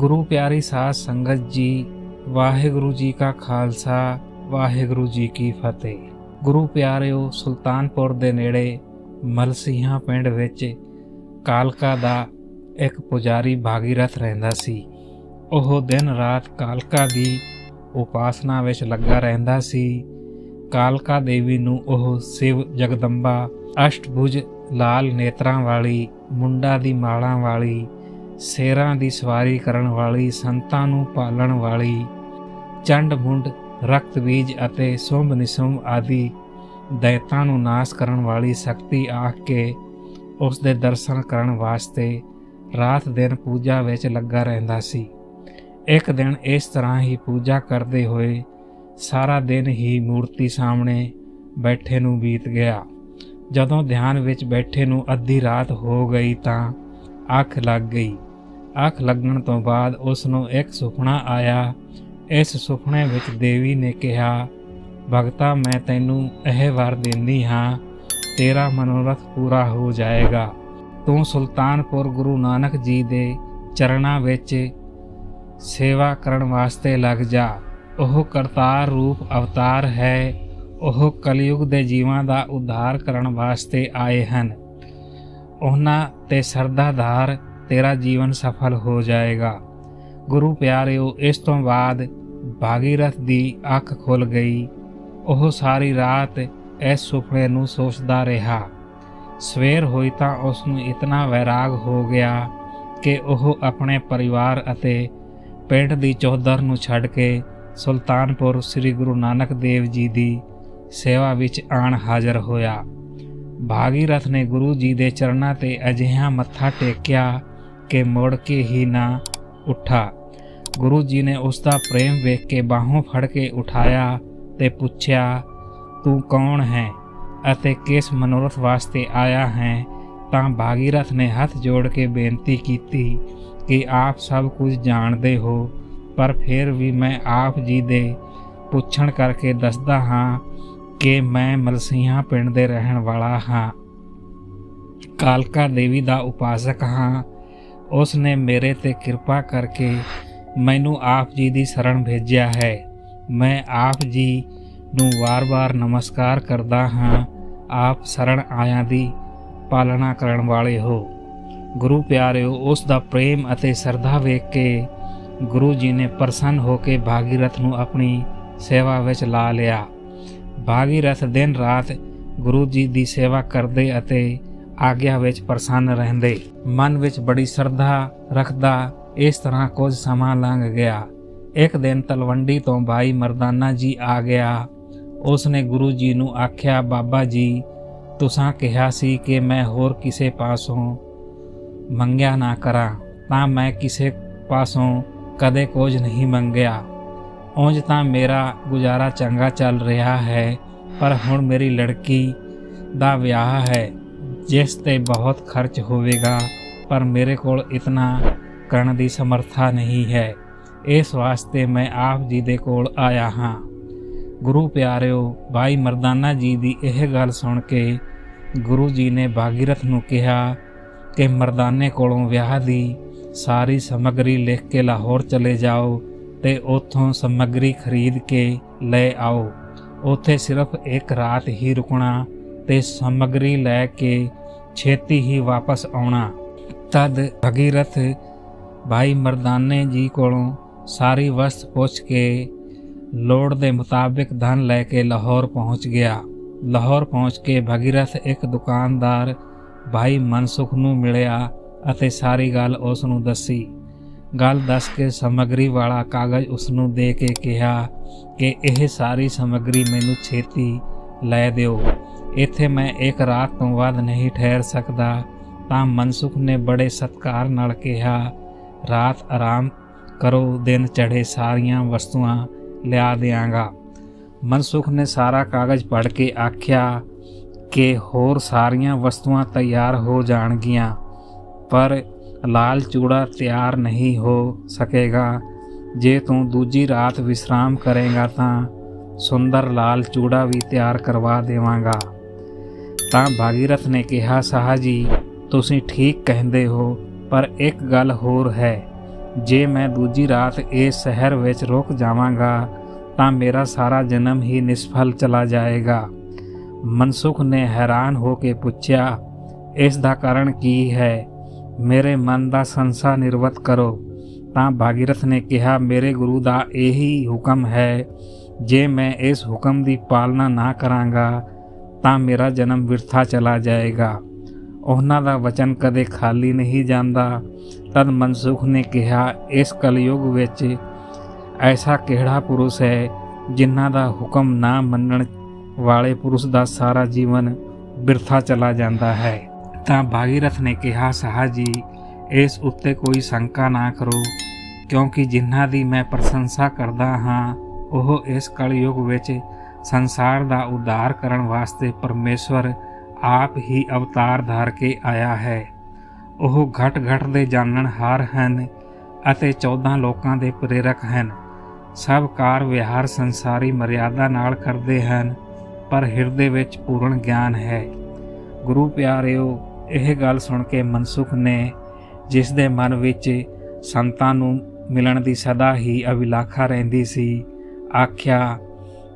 ਗੁਰੂ ਪਿਆਰੀ ਸਾਧ ਸੰਗਤ ਜੀ, ਵਾਹਿਗੁਰੂ ਜੀ ਕਾ ਖਾਲਸਾ, ਵਾਹਿਗੁਰੂ ਜੀ ਕੀ ਫਤਿਹ। ਗੁਰੂ ਪਿਆਰਿਓ, ਸੁਲਤਾਨਪੁਰ ਦੇ ਨੇੜੇ ਮਲਸੀਹਾ ਪਿੰਡ ਵਿੱਚ ਕਾਲਕਾ ਦਾ ਇੱਕ ਪੁਜਾਰੀ ਭਾਗੀਰਥ ਰਹਿੰਦਾ ਸੀ। ਉਹ ਦਿਨ ਰਾਤ ਕਾਲਕਾ ਦੀ ਉਪਾਸਨਾ ਵਿੱਚ ਲੱਗਾ ਰਹਿੰਦਾ ਸੀ। ਕਾਲਕਾ ਦੇਵੀ ਨੂੰ ਉਹ ਸ਼ਿਵ ਜਗਦੰਬਾ, ਅਸ਼ਟਭੁਜ ਲਾਲ ਨੇਤਰਾਂ ਵਾਲੀ, ਮੁੰਡਾ ਦੀ ਮਾਲਾਂ ਵਾਲੀ ਸ਼ੇਰਾਂ ਦੀ ਸਵਾਰੀ ਕਰਨ ਵਾਲੀ, ਸੰਤਾਂ ਨੂੰ ਪਾਲਣ ਵਾਲੀ, ਚੰਡ ਮੁੰਡ, ਰਕਤ ਬੀਜ ਅਤੇ ਸੁੰਭ ਨਿਸੁੰਭ ਆਦਿ ਦੈਤਾਂ ਨੂੰ ਨਾਸ਼ ਕਰਨ ਵਾਲੀ ਸ਼ਕਤੀ ਆਖ ਕੇ ਉਸ ਦੇ ਦਰਸ਼ਨ ਕਰਨ ਵਾਸਤੇ ਰਾਤ ਦਿਨ ਪੂਜਾ ਵਿੱਚ ਲੱਗਾ ਰਹਿੰਦਾ ਸੀ। ਇੱਕ ਦਿਨ ਇਸ ਤਰ੍ਹਾਂ ਹੀ ਪੂਜਾ ਕਰਦੇ ਹੋਏ ਸਾਰਾ ਦਿਨ ਹੀ ਮੂਰਤੀ ਸਾਹਮਣੇ ਬੈਠੇ ਨੂੰ ਬੀਤ ਗਿਆ। ਜਦੋਂ ਧਿਆਨ ਵਿੱਚ ਬੈਠੇ ਨੂੰ ਅੱਧੀ ਰਾਤ ਹੋ ਗਈ ਤਾਂ ਅੱਖ ਲੱਗ ਗਈ। ਅੱਖ ਲੱਗਣ ਤੋਂ ਬਾਅਦ ਉਸ ਨੂੰ ਇੱਕ ਸੁਪਨਾ ਆਇਆ। ਇਸ ਸੁਪਨੇ ਵਿੱਚ ਦੇਵੀ ਨੇ ਕਿਹਾ, ਭਗਤਾ, ਮੈਂ ਤੈਨੂੰ ਇਹ ਵਰ ਦਿੰਦੀ ਹਾਂ, ਤੇਰਾ ਮਨੋਰਥ ਪੂਰਾ ਹੋ ਜਾਏਗਾ। ਤੂੰ ਸੁਲਤਾਨਪੁਰ ਗੁਰੂ ਨਾਨਕ ਜੀ ਦੇ ਚਰਨਾਂ ਵਿੱਚ ਸੇਵਾ ਕਰਨ ਵਾਸਤੇ ਲੱਗ ਜਾ। ਉਹ ਕਰਤਾਰ ਰੂਪ ਅਵਤਾਰ ਹੈ। ਉਹ ਕਲਯੁਗ ਦੇ ਜੀਵਾਂ ਦਾ ਉଦ୍ਧਾਰ ਕਰਨ ਵਾਸਤੇ ਆਏ ਹਨ। ਉਹਨਾਂ ਤੇ ਸਰਦਾਧਾਰ ਤੇਰਾ ਜੀਵਨ ਸਫਲ ਹੋ ਜਾਏਗਾ। ਗੁਰੂ ਪਿਆਰਿਓ, ਇਸ ਤੋਂ ਬਾਅਦ ਭਾਗੀਰਥ ਦੀ ਅੱਖ ਖੁੱਲ ਗਈ। ਉਹ ਸਾਰੀ ਰਾਤ ਇਸ ਸੁਪਨੇ ਨੂੰ ਸੋਚਦਾ ਰਿਹਾ। ਸਵੇਰ ਹੋਈ ਤਾਂ ਉਸ ਨੂੰ ਇਤਨਾ ਵੈਰਾਗ ਹੋ ਗਿਆ ਕਿ ਉਹ ਆਪਣੇ ਪਰਿਵਾਰ ਅਤੇ ਪਿੰਡ ਦੀ ਚੌਧਰ ਨੂੰ ਛੱਡ ਕੇ ਸੁਲਤਾਨਪੁਰ ਸ੍ਰੀ ਗੁਰੂ ਨਾਨਕ ਦੇਵ ਜੀ ਦੀ ਸੇਵਾ ਵਿੱਚ ਆਣ ਹਾਜ਼ਰ ਹੋਇਆ। ਭਾਗੀਰਥ ਨੇ ਗੁਰੂ ਜੀ ਦੇ ਚਰਨਾਂ ਤੇ ਅਜਿਹਾ ਮੱਥਾ ਟੇਕਿਆ ਕਿ ਮੁੜ ਕੇ ਹੀ ਨਾ ਉੱਠਾ। ਗੁਰੂ ਜੀ ਨੇ ਉਸ ਦਾ ਪ੍ਰੇਮ ਵੇਖ ਕੇ ਬਾਹੋਂ ਫੜ ਕੇ ਉਠਾਇਆ ਤੇ ਪੁੱਛਿਆ, ਤੂੰ ਕੌਣ ਹੈ ਅਤੇ ਕਿਸ ਮਨੋਰਥ ਵਾਸਤੇ ਆਇਆ ਹੈ? ਤਾਂ ਭਾਗੀਰਥ ਨੇ ਹੱਥ ਜੋੜ ਕੇ ਬੇਨਤੀ ਕੀਤੀ ਕਿ ਆਪ ਸਭ ਕੁਝ ਜਾਣਦੇ ਹੋ, ਪਰ ਫਿਰ ਵੀ ਮੈਂ ਆਪ ਜੀ ਦੇ ਪੁੱਛਣ ਕਰਕੇ ਦੱਸਦਾ ਹਾਂ ਕਿ ਮੈਂ ਮਲਸੀਹਾਂ ਪਿੰਡ ਦੇ ਰਹਿਣ ਵਾਲਾ ਹਾਂ। ਕਾਲਕਾ ਦੇਵੀ ਦਾ ਉਪਾਸਕ ਹਾਂ। ਉਸ ਨੇ ਮੇਰੇ ਤੇ ਕਿਰਪਾ ਕਰਕੇ ਮੈਨੂੰ ਆਪ ਜੀ ਦੀ ਸ਼ਰਨ ਭੇਜਿਆ ਹੈ। ਮੈਂ ਆਪ ਜੀ ਨੂੰ ਵਾਰ-ਵਾਰ ਨਮਸਕਾਰ ਕਰਦਾ ਹਾਂ। ਆਪ ਸ਼ਰਨ ਆਇਆਂ ਦੀ ਪਾਲਣਾ ਕਰਨ ਵਾਲੇ ਹੋ। ਗੁਰੂ ਪਿਆਰਿਓ, ਉਸ ਦਾ ਪ੍ਰੇਮ ਅਤੇ ਸਰਧਾ ਵੇਖ ਕੇ ਗੁਰੂ ਜੀ ਨੇ ਪ੍ਰਸੰਨ ਹੋ ਕੇ ਭਾਗੀਰਥ ਨੂੰ ਆਪਣੀ ਸੇਵਾ ਵਿੱਚ ਲਾ ਲਿਆ। ਭਾਗੀਰਥ ਦਿਨ ਰਾਤ ਗੁਰੂ ਜੀ ਦੀ ਸੇਵਾ ਕਰਦੇ ਅਤੇ ਆਗਿਆ ਵਿੱਚ ਪ੍ਰਸੰਨ ਰਹਿੰਦੇ। ਮਨ ਵਿੱਚ ਬੜੀ ਸਰਧਾ ਰੱਖਦਾ ਇਸ ਤਰ੍ਹਾਂ ਕੁਝ ਸਮਾਂ ਲੰਘ ਗਿਆ। ਇੱਕ ਦਿਨ ਤਲਵੰਡੀ ਤੋਂ ਭਾਈ ਮਰਦਾਨਾ ਜੀ ਆ ਗਿਆ। ਉਸ ਨੇ ਗੁਰੂ ਜੀ ਨੂੰ ਆਖਿਆ, ਬਾਬਾ ਜੀ, ਤੁਸਾਂ ਕਿਹਾ ਸੀ ਕਿ ਮੈਂ ਹੋਰ ਕਿਸੇ ਪਾਸੋਂ ਮੰਗਿਆ ਨਾ ਕਰਾਂ, ਤਾਂ ਮੈਂ ਕਿਸੇ ਪਾਸੋਂ ਕਦੇ ਕੁਝ ਨਹੀਂ ਮੰਗਿਆ। ਉਂਝ ਤਾਂ ਮੇਰਾ ਗੁਜ਼ਾਰਾ ਚੰਗਾ ਚੱਲ ਰਿਹਾ ਹੈ, ਪਰ ਹੁਣ ਮੇਰੀ ਲੜਕੀ ਦਾ ਵਿਆਹ ਹੈ। ਜਿਸ ਤੇ ਬਹੁਤ ਖਰਚ ਹੋਵੇਗਾ, ਪਰ ਮੇਰੇ ਕੋਲ ਇਤਨਾ ਕਰਨ ਦੀ ਸਮਰੱਥਾ ਨਹੀਂ ਹੈ। ਇਸ ਵਾਸਤੇ ਮੈਂ ਆਪ ਜੀ ਦੇ ਕੋਲ ਆਇਆ ਹਾਂ। ਗੁਰੂ ਪਿਆਰਿਓ ਭਾਈ ਮਰਦਾਨਾ ਜੀ ਦੀ ਇਹ ਗੱਲ ਸੁਣ ਕੇ ਗੁਰੂ ਜੀ ਨੇ ਭਾਗੀਰਥ ਨੂੰ ਕਿਹਾ ਕਿ ਮਰਦਾਨੇ ਕੋਲੋਂ ਵਿਆਹ ਦੀ ਸਾਰੀ ਸਮੱਗਰੀ ਲਿਖ ਕੇ ਲਾਹੌਰ ਚਲੇ ਜਾਓ ਤੇ ਉੱਥੋਂ ਸਮੱਗਰੀ ਖਰੀਦ ਕੇ ਲੈ ਆਓ। ਉੱਥੇ ਸਿਰਫ ਇੱਕ ਰਾਤ ਹੀ ਰੁਕਣਾ ਤੇ ਸਮੱਗਰੀ ਲੈ ਕੇ ਛੇਤੀ ਹੀ ਵਾਪਸ ਆਉਣਾ। ਤਦ ਭਗੀਰਥ ਭਾਈ ਮਰਦਾਨੇ ਜੀ ਕੋਲੋਂ ਸਾਰੀ ਵਸਤ ਪੁੱਛ ਕੇ ਲੋੜ ਦੇ ਮੁਤਾਬਿਕ ਧਨ ਲੈ ਕੇ ਲਾਹੌਰ ਪਹੁੰਚ ਗਿਆ। ਲਾਹੌਰ ਪਹੁੰਚ ਕੇ ਭਗੀਰਥ ਇੱਕ ਦੁਕਾਨਦਾਰ ਭਾਈ ਮਨਸੁਖ ਨੂੰ ਮਿਲਿਆ ਅਤੇ ਸਾਰੀ ਗੱਲ ਉਸ ਨੂੰ ਦੱਸੀ। ਗੱਲ ਦੱਸ ਕੇ ਸਮੱਗਰੀ ਵਾਲਾ ਕਾਗਜ਼ ਉਸ ਨੂੰ ਦੇ ਕੇ ਕਿਹਾ ਕਿ ਇਹ ਸਾਰੀ ਸਮੱਗਰੀ ਮੈਨੂੰ ਛੇਤੀ ਲੈ ਦਿਓ। ਇੱਥੇ ਮੈਂ ਇੱਕ ਰਾਤ ਤੋਂ ਵੱਧ ਨਹੀਂ ਠਹਿਰ ਸਕਦਾ, ਤਾਂ ਮਨਸੁਖ ਨੇ ਬੜੇ ਸਤਕਾਰ ਨਾਲ ਕਿਹਾ, ਰਾਤ ਆਰਾਮ ਕਰੋ, ਦਿਨ ਚੜ੍ਹੇ ਸਾਰੀਆਂ ਵਸਤੂਆਂ ਲਿਆ ਦਿਆਂਗਾ। ਮਨਸੁਖ ਨੇ ਸਾਰਾ ਕਾਗਜ਼ ਪੜ੍ਹ ਕੇ ਆਖਿਆ ਕਿ ਹੋਰ ਸਾਰੀਆਂ ਵਸਤੂਆਂ ਤਿਆਰ ਹੋ ਜਾਣਗੀਆਂ, ਪਰ ਲਾਲ ਚੂੜਾ ਤਿਆਰ ਨਹੀਂ ਹੋ ਸਕੇਗਾ। ਜੇ ਤੂੰ ਦੂਜੀ ਰਾਤ ਵਿਸਰਾਮ ਕਰੇਗਾ ਤਾਂ ਸੁੰਦਰ ਲਾਲ ਚੂੜਾ ਵੀ ਤਿਆਰ ਕਰਵਾ ਦੇਵਾਂਗਾ। ਤਾਂ ਭਾਗੀਰਥ ਨੇ ਕਿਹਾ, ਸਾਹਾ ਜੀ, ਤੁਸੀਂ ਠੀਕ ਕਹਿੰਦੇ ਹੋ, ਪਰ ਇੱਕ ਗੱਲ ਹੋਰ ਹੈ। ਜੇ ਮੈਂ ਦੂਜੀ ਰਾਤ ਇਸ ਸ਼ਹਿਰ ਵਿੱਚ ਰੁਕ ਜਾਵਾਂਗਾ, ਤਾਂ ਮੇਰਾ ਸਾਰਾ ਜਨਮ ਹੀ ਨਿਸਫਲ ਚਲਾ ਜਾਏਗਾ। ਮਨਸੁਖ ਨੇ ਹੈਰਾਨ ਹੋ ਕੇ ਪੁੱਛਿਆ, ਇਸ ਦਾ ਕਾਰਨ ਕੀ ਹੈ? ਮੇਰੇ ਮਨ ਦਾ ਸੰਸਾ ਨਿਰਵਤ ਕਰੋ। ਤਾਂ ਭਾਗੀਰਥ ਨੇ ਕਿਹਾ, ਮੇਰੇ ਗੁਰੂ ਦਾ ਇਹੀ ਹੁਕਮ ਹੈ, ਜੇ ਮੈਂ ਇਸ ਹੁਕਮ ਦੀ ਪਾਲਣਾ ਨਾ ਕਰਾਂਗਾ ਤਾਂ ਮੇਰਾ ਜਨਮ ਵਿਰਥਾ ਚਲਾ ਜਾਏਗਾ। ਉਹਨਾਂ ਦਾ ਵਚਨ ਕਦੇ ਖਾਲੀ ਨਹੀਂ ਜਾਂਦਾ। ਤਦ ਮਨਸੁਖ ਨੇ ਕਿਹਾ, ਇਸ ਕਲਯੁਗ ਵਿੱਚ ਐਸਾ ਕਿਹੜਾ ਪੁਰਸ਼ ਹੈ ਜਿਨ੍ਹਾਂ ਦਾ ਹੁਕਮ ਨਾ ਮੰਨਣ ਵਾਲੇ ਪੁਰਸ਼ ਦਾ ਸਾਰਾ ਜੀਵਨ ਬਿਰਥਾ ਚਲਾ ਜਾਂਦਾ ਹੈ? ਤਾਂ ਭਾਗੀਰਥ ਨੇ ਕਿਹਾ, ਸਾਹਾ ਜੀ, ਇਸ ਉੱਤੇ ਕੋਈ ਸ਼ੰਕਾ ਨਾ ਕਰੋ, ਕਿਉਂਕਿ ਜਿਨ੍ਹਾਂ ਦੀ ਮੈਂ ਪ੍ਰਸ਼ੰਸਾ ਕਰਦਾ ਹਾਂ, ਉਹ ਇਸ ਕਲਯੁਗ ਵਿੱਚ ਸੰਸਾਰ ਦਾ ਉਧਾਰ ਕਰਨ ਵਾਸਤੇ ਪਰਮੇਸ਼ਵਰ ਆਪ ਹੀ ਅਵਤਾਰ ਧਾਰ ਕੇ ਆਇਆ ਹੈ। ਉਹ ਘਟ ਘਟ ਦੇ ਜਾਣਨ ਹਾਰ ਹਨ ਅਤੇ 14 ਲੋਕਾਂ ਦੇ ਪ੍ਰੇਰਕ ਹਨ। ਸਭ ਕਾਰ ਵਿਹਾਰ ਸੰਸਾਰੀ ਮਰਿਆਦਾ ਨਾਲ ਕਰਦੇ ਹਨ, ਪਰ ਹਿਰਦੇ ਵਿੱਚ ਪੂਰਨ ਗਿਆਨ ਹੈ। ਗੁਰੂ ਪਿਆਰਿਓ, ਇਹ ਗੱਲ ਸੁਣ ਕੇ ਮਨਸੁਖ ਨੇ ਜਿਸ ਦੇ ਮਨ ਵਿੱਚ ਸੰਤਾਂ ਨੂੰ ਮਿਲਣ ਦੀ ਸਦਾ ਹੀ ਅਭਿਲਾਖਾ ਰਹਿੰਦੀ ਸੀ, ਆਖਿਆ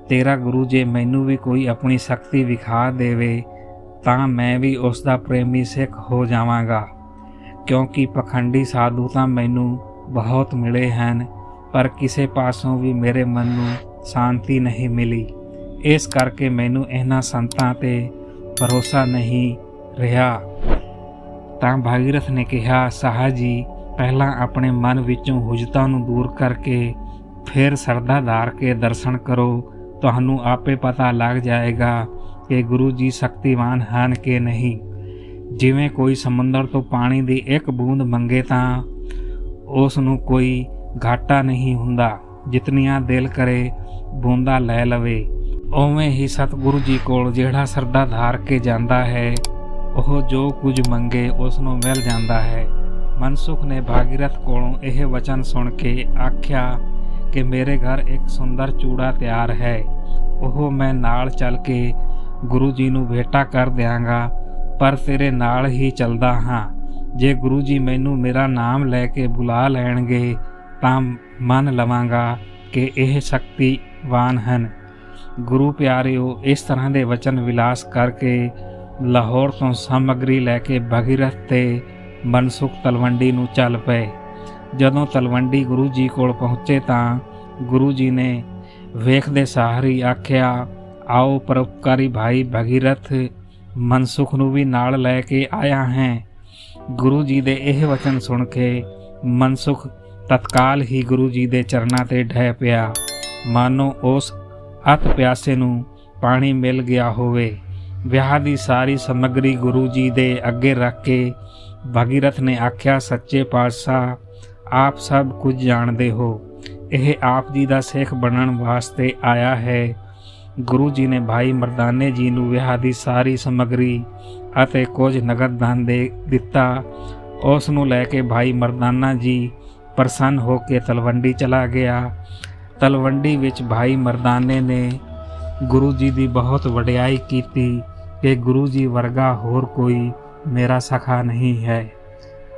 ਤੇਰਾ ਗੁਰੂ ਜੇ ਮੈਨੂੰ ਵੀ ਕੋਈ ਆਪਣੀ ਸ਼ਕਤੀ ਵਿਖਾ ਦੇਵੇ, ਤਾਂ ਮੈਂ ਵੀ ਉਸ ਦਾ ਪ੍ਰੇਮੀ ਸਿੱਖ ਹੋ ਜਾਵਾਂਗਾ। ਕਿਉਂਕਿ ਪਖੰਡੀ ਸਾਧੂ ਤਾਂ ਮੈਨੂੰ ਬਹੁਤ ਮਿਲੇ ਹਨ, ਪਰ ਕਿਸੇ ਪਾਸੋਂ ਵੀ ਮੇਰੇ ਮਨ ਨੂੰ ਸ਼ਾਂਤੀ ਨਹੀਂ ਮਿਲੀ। ਇਸ ਕਰਕੇ ਮੈਨੂੰ ਇਹਨਾਂ ਸੰਤਾਂ ਤੇ ਭਰੋਸਾ ਨਹੀਂ ਰਿਹਾ। ਤਾਂ ਭਾਗੀਰਥ ਨੇ ਕਿਹਾ, ਸਾਹਾ ਜੀ, ਪਹਿਲਾਂ ਆਪਣੇ ਮਨ ਵਿੱਚੋਂ ਹੁਜਤਾਂ ਨੂੰ ਦੂਰ ਕਰਕੇ ਫਿਰ ਸਰਦਾ ਧਾਰ ਕੇ ਦਰਸ਼ਨ ਕਰੋ। ਤੁਹਾਨੂੰ ਆਪੇ ਪਤਾ ਲੱਗ ਜਾਏਗਾ ਕਿ ਗੁਰੂ ਜੀ ਸ਼ਕਤੀਵਾਨ ਹਨ ਕਿ ਨਹੀਂ। ਜਿਵੇਂ ਕੋਈ ਸਮੁੰਦਰ ਤੋਂ ਪਾਣੀ ਦੀ ਇੱਕ ਬੂੰਦ ਮੰਗੇ ਤਾਂ ਉਸ ਨੂੰ ਕੋਈ ਘਾਟਾ ਨਹੀਂ ਹੁੰਦਾ। ਜਿਤਨੀਆਂ ਦਿਲ ਕਰੇ ਬੂੰਦਾ ਲੈ ਲਵੇ। ਉਵੇਂ ਹੀ ਸਤਿਗੁਰੂ ਜੀ ਕੋਲ ਜਿਹੜਾ ਸਰਦਾ ਧਾਰ ਕੇ ਜਾਂਦਾ ਹੈ, ਉਹ ਜੋ ਕੁਝ ਮੰਗੇ ਉਸ ਨੂੰ ਮਿਲ ਜਾਂਦਾ ਹੈ। ਮਨਸੁਖ ਨੇ ਭਾਗੀਰਥ ਕੋਲੋਂ ਇਹ ਵਚਨ ਸੁਣ ਕੇ ਆਖਿਆ ਕਿ ਮੇਰੇ ਘਰ ਇੱਕ ਸੁੰਦਰ ਚੂੜਾ ਤਿਆਰ ਹੈ। ਉਹ ਮੈਂ ਨਾਲ ਚੱਲ ਕੇ ਗੁਰੂ ਜੀ ਨੂੰ ਭੇਟਾ ਕਰ ਦਿਆਂਗਾ, ਪਰ ਤੇਰੇ ਨਾਲ ਹੀ ਚੱਲਦਾ ਹਾਂ। ਜੇ ਗੁਰੂ ਜੀ ਮੈਨੂੰ ਮੇਰਾ ਨਾਮ ਲੈ ਕੇ ਬੁਲਾ ਲੈਣਗੇ, ਤਾਂ ਮੰਨ ਲਵਾਂਗਾ ਕਿ ਇਹ ਸ਼ਕਤੀਵਾਨ ਹਨ। ਗੁਰੂ ਪਿਆਰਿਓ, ਇਸ ਤਰ੍ਹਾਂ ਦੇ ਵਚਨ ਵਿਲਾਸ ਕਰਕੇ ਲਾਹੌਰ ਤੋਂ ਸਮਗਰੀ ਲੈ ਕੇ ਭਗੀਰਥ ਤੇ ਮਨਸੁਖ ਤਲਵੰਡੀ ਨੂੰ ਚੱਲ ਪਏ। ਜਦੋਂ ਤਲਵੰਡੀ ਗੁਰੂ ਜੀ ਕੋਲ ਪਹੁੰਚੇ ਤਾਂ ਗੁਰੂ ਜੀ ਨੇ ਵੇਖਦੇ ਸਾਹਰੀ ਆਖਿਆ, ਆਓ ਪਰਉਪਕਾਰੀ ਭਾਈ ਭਗੀਰਥ, ਮਨਸੁਖ ਨੂੰ ਵੀ ਨਾਲ ਲੈ ਕੇ ਆਇਆ ਹੈ। ਗੁਰੂ ਜੀ ਦੇ ਇਹ ਵਚਨ ਸੁਣ ਕੇ ਮਨਸੁਖ ਤਤਕਾਲ ਹੀ ਗੁਰੂ ਜੀ ਦੇ ਚਰਨਾਂ ਤੇ ਢਹਿ ਪਿਆ। ਮਾਨੋ ਉਸ ਅਤ ਪਿਆਸੇ ਨੂੰ ਪਾਣੀ ਮਿਲ ਗਿਆ ਹੋਵੇ। ਵਿਆਹ ਦੀ ਸਾਰੀ ਸਮੱਗਰੀ ਗੁਰੂ ਜੀ ਦੇ ਅੱਗੇ ਰੱਖ ਕੇ ਭਗੀਰਥ ਨੇ ਆਖਿਆ, ਸੱਚੇ ਪਾਤਸ਼ਾਹ ਆਪ ਸਭ ਕੁਝ ਜਾਣਦੇ ਹੋ। ਇਹ ਆਪ ਜੀ ਦਾ ਸਿੱਖ ਬਣਨ ਵਾਸਤੇ ਆਇਆ ਹੈ। ਗੁਰੂ ਜੀ ਨੇ ਭਾਈ ਮਰਦਾਨੇ ਜੀ ਨੂੰ ਵਿਆਹ ਦੀ ਸਾਰੀ ਸਮੱਗਰੀ ਅਤੇ ਕੁਝ ਨਗਦ ਦਾਨ ਦੇ ਦਿੱਤਾ। ਉਸ ਨੂੰ ਲੈ ਕੇ ਭਾਈ ਮਰਦਾਨਾ ਜੀ ਪ੍ਰਸੰਨ ਹੋ ਕੇ ਤਲਵੰਡੀ ਚਲਾ ਗਿਆ। ਤਲਵੰਡੀ ਵਿੱਚ ਭਾਈ ਮਰਦਾਨੇ ਨੇ ਗੁਰੂ ਜੀ ਦੀ ਬਹੁਤ ਵਡਿਆਈ ਕੀਤੀ ਕਿ ਗੁਰੂ ਜੀ ਵਰਗਾ ਹੋਰ ਕੋਈ ਮੇਰਾ ਸਖਾ ਨਹੀਂ ਹੈ।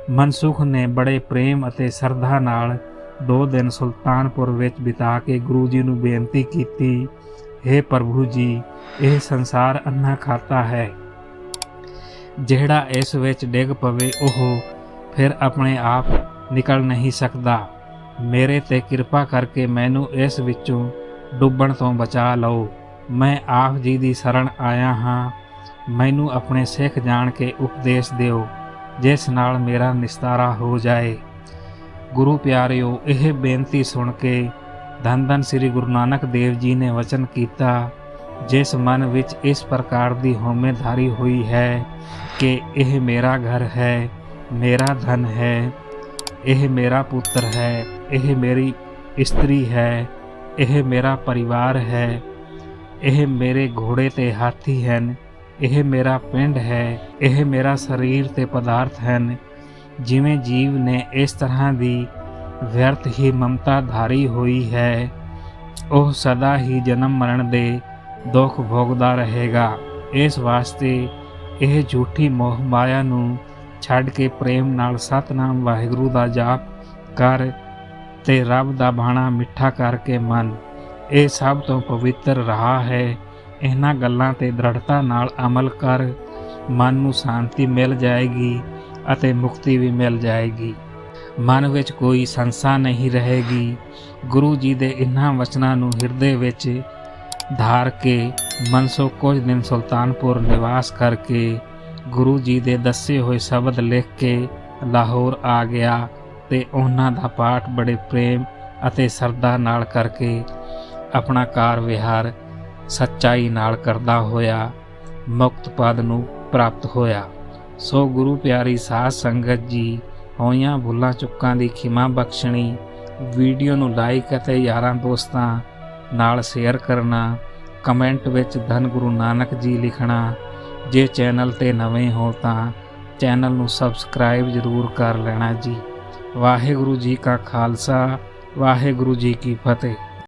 ਮਨਸੁਖ ਨੇ ਬੜੇ ਪ੍ਰੇਮ ਅਤੇ ਸਰਧਾ ਨਾਲ ਦੋ ਦਿਨ ਸੁਲਤਾਨਪੁਰ ਵਿੱਚ ਬਿਤਾ ਕੇ ਗੁਰੂ ਜੀ ਨੂੰ ਬੇਨਤੀ ਕੀਤੀ हे ਪ੍ਰਭੂ ਜੀ, ਇਹ ਸੰਸਾਰ ਅੰਨਾ ਖਾਤਾ ਹੈ। ਜਿਹੜਾ ਇਸ ਵਿੱਚ ਡਿੱਗ ਪਵੇ, ਉਹ ਫਿਰ ਆਪਣੇ ਆਪ ਨਿਕਲ ਨਹੀਂ ਸਕਦਾ। ਮੇਰੇ ਤੇ ਕਿਰਪਾ ਕਰਕੇ ਮੈਨੂੰ ਇਸ ਵਿੱਚੋਂ ਡੁੱਬਣ ਤੋਂ ਬਚਾ ਲਓ। ਮੈਂ ਆਪ ਜੀ ਦੀ ਸ਼ਰਣ ਆਇਆ ਹਾਂ। ਮੈਨੂੰ ਆਪਣੇ ਸਿੱਖ ਜਾਣ ਕੇ ਉਪਦੇਸ਼ ਦਿਓ। ਜਿਸ ਨਾਲ ਮੇਰਾ ਨਿਸਤਾਰਾ ਹੋ ਜਾਏ। ਗੁਰੂ ਪਿਆਰਿਓ, ਇਹ ਬੇਨਤੀ ਸੁਣ ਕੇ ਧੰਨ ਧੰਨ ਸ੍ਰੀ ਗੁਰੂ ਨਾਨਕ ਦੇਵ ਜੀ ਨੇ ਵਚਨ ਕੀਤਾ, ਜਿਸ ਮਨ ਵਿੱਚ ਇਸ ਪ੍ਰਕਾਰ ਦੀ ਹਉਮੈਦਾਰੀ ਹੋਈ ਹੈ ਕਿ ਇਹ ਮੇਰਾ ਘਰ ਹੈ, ਮੇਰਾ ਧਨ ਹੈ, ਇਹ ਮੇਰਾ ਪੁੱਤਰ ਹੈ, ਇਹ ਮੇਰੀ ਇਸਤਰੀ ਹੈ, ਇਹ ਮੇਰਾ ਪਰਿਵਾਰ ਹੈ, ਇਹ ਮੇਰੇ ਘੋੜੇ ਤੇ ਹਾਥੀ ਹਨ। ਇਹ ਮੇਰਾ ਪਿੰਡ ਹੈ, ਇਹ ਮੇਰਾ ਸਰੀਰ ਤੇ ਪਦਾਰਥ ਹਨ। ਜਿਵੇਂ ਜੀਵ ਨੇ ਇਸ ਤਰ੍ਹਾਂ ਦੀ ਵਿਅਰਥ ਹੀ ਮਮਤਾ ਧਾਰੀ ਹੋਈ ਹੈ, ਉਹ ਸਦਾ ਹੀ ਜਨਮ ਮਰਨ ਦੇ ਦੁੱਖ ਭੋਗਦਾ ਰਹੇਗਾ। ਇਸ ਵਾਸਤੇ ਇਹ ਝੂਠੀ ਮੋਹ ਮਾਇਆ ਨੂੰ ਛੱਡ ਕੇ ਪ੍ਰੇਮ ਨਾਲ ਸਤਨਾਮ ਵਾਹਿਗੁਰੂ ਦਾ ਜਾਪ ਕਰ ਤੇ ਰੱਬ ਦਾ ਬਾਣਾ ਮਿੱਠਾ ਕਰਕੇ ਮੰਨ। ਇਹ ਸਭ ਤੋਂ ਪਵਿੱਤਰ ਰਾਹ ਹੈ। ਇਹਨਾਂ ਗੱਲਾਂ ਤੇ ਦ੍ਰਿੜਤਾ ਨਾਲ ਅਮਲ ਕਰ, ਮਨ ਨੂੰ ਸ਼ਾਂਤੀ ਮਿਲ ਜਾਏਗੀ ਅਤੇ ਮੁਕਤੀ ਵੀ ਮਿਲ ਜਾਏਗੀ। ਮਨ ਵਿੱਚ ਕੋਈ ਸੰਸਾ ਨਹੀਂ ਰਹੇਗੀ। ਗੁਰੂ ਜੀ ਦੇ ਇਨ੍ਹਾਂ ਵਚਨਾਂ ਨੂੰ ਹਿਰਦੇ ਵਿੱਚ ਧਾਰ ਕੇ, ਮਨਸੋ ਕੁਝ ਦਿਨ ਸੁਲਤਾਨਪੁਰ ਨਿਵਾਸ ਕਰਕੇ, ਗੁਰੂ ਜੀ ਦੇ ਦੱਸੇ ਹੋਏ ਸ਼ਬਦ ਲਿਖ ਕੇ ਲਾਹੌਰ ਆ ਗਿਆ ਤੇ ਉਹਨਾਂ ਦਾ ਪਾਠ ਬੜੇ ਪ੍ਰੇਮ ਅਤੇ ਸਰਦਾ ਨਾਲ ਕਰਕੇ ਆਪਣਾ ਕਾਰ ਵਿਹਾਰ ਸੱਚਾਈ ਨਾਲ ਕਰਦਾ ਹੋਇਆ, ਮੁਕਤ ਪਦ ਨੂੰ ਪ੍ਰਾਪਤ ਹੋਇਆ। ਸੋ ਗੁਰੂ ਪਿਆਰੀ ਸਾਧ ਸੰਗਤ ਜੀ, ਹੋਈਆਂ ਭੁੱਲਾਂ ਚੁੱਕਾਂ ਦੀ ਖਿਮਾ ਬਖਸ਼ਣੀ, ਵੀਡੀਓ ਨੂੰ ਲਾਈਕ ਅਤੇ ਯਾਰਾਂ ਦੋਸਤਾਂ ਨਾਲ ਸ਼ੇਅਰ ਕਰਨਾ ਕਮੈਂਟ ਵਿੱਚ ਧੰਨ ਗੁਰੂ ਨਾਨਕ ਜੀ ਲਿਖਣਾ। ਜੇ ਚੈਨਲ ਤੇ ਨਵੇਂ ਹੋ ਤਾਂ ਚੈਨਲ ਨੂੰ ਸਬਸਕ੍ਰਾਈਬ ਜ਼ਰੂਰ ਕਰ ਲੈਣਾ ਜੀ। ਵਾਹਿਗੁਰੂ ਜੀ ਕਾ ਖਾਲਸਾ, ਵਾਹਿਗੁਰੂ ਜੀ ਕੀ ਫਤਿਹ।